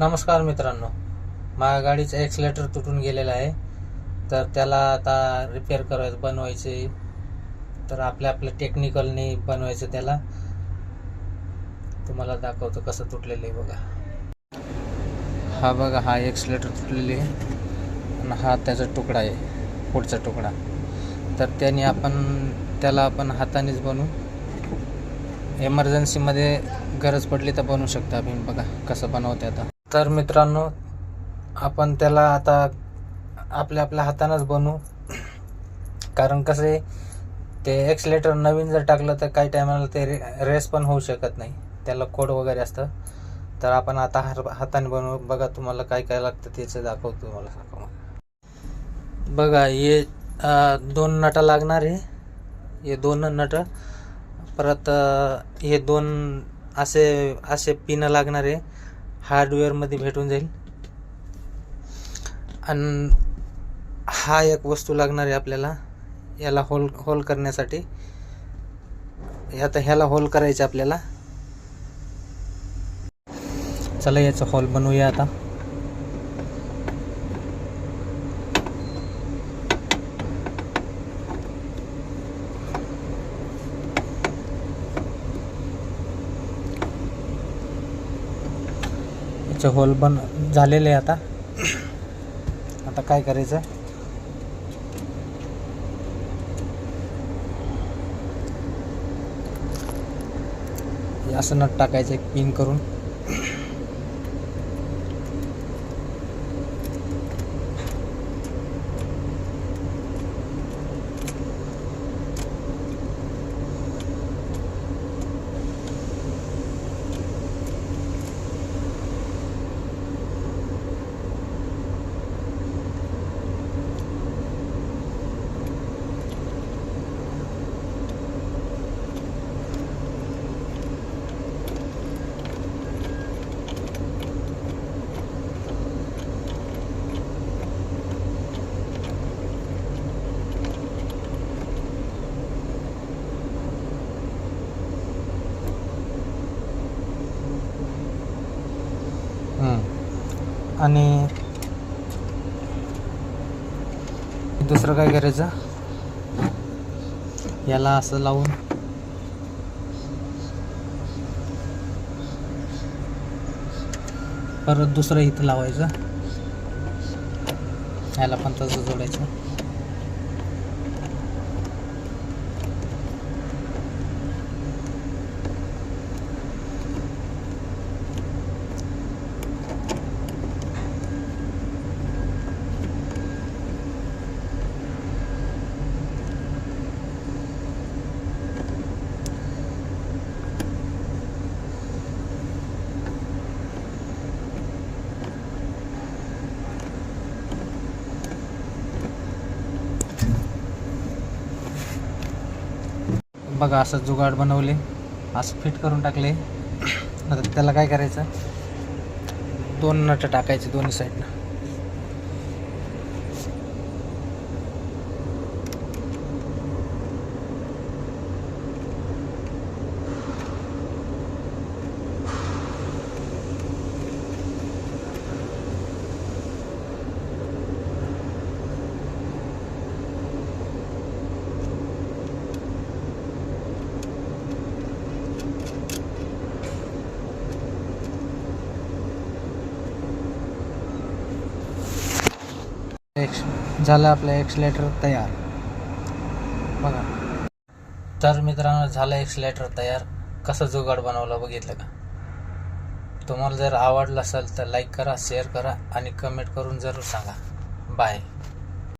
नमस्कार मित्रांनो. माझ्या गाडीचं एक्सलेटर तुटून गेलेलं आहे. तर त्याला आता रिपेअर करायचं बनवायचे. तर आपल्या आपल्या टेक्निकलने बनवायचं त्याला. तुम्हाला दाखवतो कसं तुटलेलं आहे बघा. हा बघा हा एक्सलेटर तुटलेली आहे. आणि हा त्याचा तुकडा आहे पुढचा तुकडा. तर त्याने आपण त्याला आपण हातानेच बनवू. एमर्जन्सीमध्ये गरज पडली तर बनवू शकता आपण बघा कसं बनवते आता. तर मित्रांनो आपण त्याला आता आपल्या आपल्या हातानंच बनवू. कारण कसं आहे ते एक्सलेटर नवीन जर टाकलं तर काही टायमाला ते रे रेस पण होऊ शकत नाही. त्याला कोड वगैरे असतं. तर आपण आता हर हाताने बनवू. बघा तुम्हाला काय काय लागतं त्याचं दाखवतो तुम्हाला सांगा बघा हे दोन नटं लागणार आहे. हे दोन नट. परत हे दोन असे असे पिनं लागणार आहे. हार्डवेअरमध्ये भेटून जाईल. आणि हा एक वस्तू लागणार आहे आपल्याला याला होल होल करण्यासाठी. आता ह्याला होल करायचं आपल्याला. चला याचं हॉल बनवूया आता. याचे होल बन झालेले आहे आता. आता काय करायचं? असं नट टाकायचं एक पिन करून. आणि दुसरं काय करायचं? याला असं लावून परत दुसरं इथं लावायचं. याला पण तसं जोडायचं. बघा असं जुगाड बनवले असं फिट करून टाकले. आता त्याला काय करायचं? दोन नट टाकायचे दोन्ही साईडनं एक्स झालं आपलं एक्सलेटर तयार. बघा. तर मित्रांनो झालं एक्सलेटर तयार. कसं जुगाड बनवलं बघितलं का? तुम्हाला जर आवडलं असेल तर लाईक करा शेअर करा आणि कमेंट करून जरूर सांगा. बाय